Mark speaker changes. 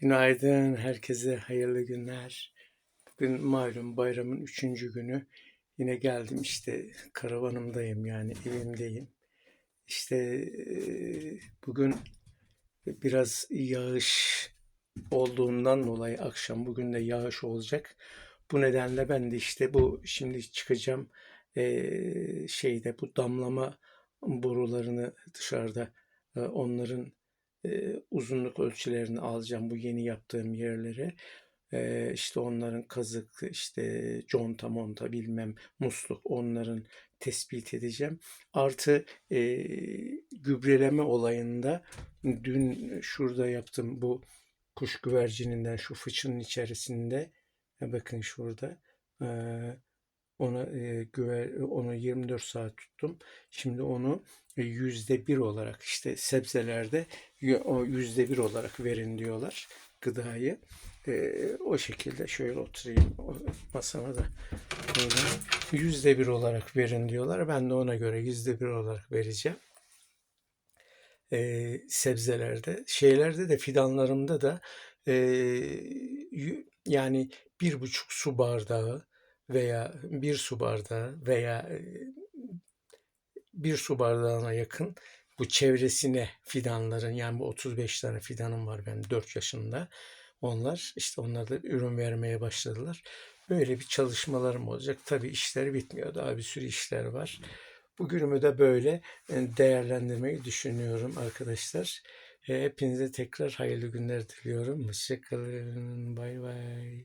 Speaker 1: Günaydın, herkese hayırlı günler. Bugün malum bayramın üçüncü günü. Yine geldim işte karavanımdayım yani evimdeyim. İşte bugün biraz yağış olduğundan dolayı akşam bugün de yağış olacak. Bu nedenle ben de işte bu şimdi çıkacağım şeyde bu damlama borularını dışarıda onların uzunluk ölçülerini alacağım bu yeni yaptığım yerlere. E, işte onların kazık, işte conta monta bilmem musluk onların tespit edeceğim. Artı e, gübreleme olayında dün şurada yaptım bu kuş güvercininden şu fıçının içerisinde e, bakın şurada e, ona e, güver onu 24 saat tuttum. Şimdi onu yüzde bir olarak işte sebzelerde o yüzde bir olarak verin diyorlar gıdayı. E, o şekilde şöyle oturayım masama da yüzde bir olarak verin diyorlar. Ben de ona göre yüzde bir olarak vereceğim e, sebzelerde, şeylerde de fidanlarımda da e, yani bir buçuk su bardağı veya bir su bardağı veya e, bir su bardağına yakın bu çevresine fidanların yani bu 35 tane fidanım var benim 4 yaşında. Onlar işte onlar da ürün vermeye başladılar. Böyle bir çalışmalarım olacak. Tabii işler bitmiyor. Daha bir sürü işler var. Bugünümü de böyle e, değerlendirmeyi düşünüyorum arkadaşlar. E, Hepinize tekrar hayırlı günler diliyorum. Hoşçakalın. Bay bay.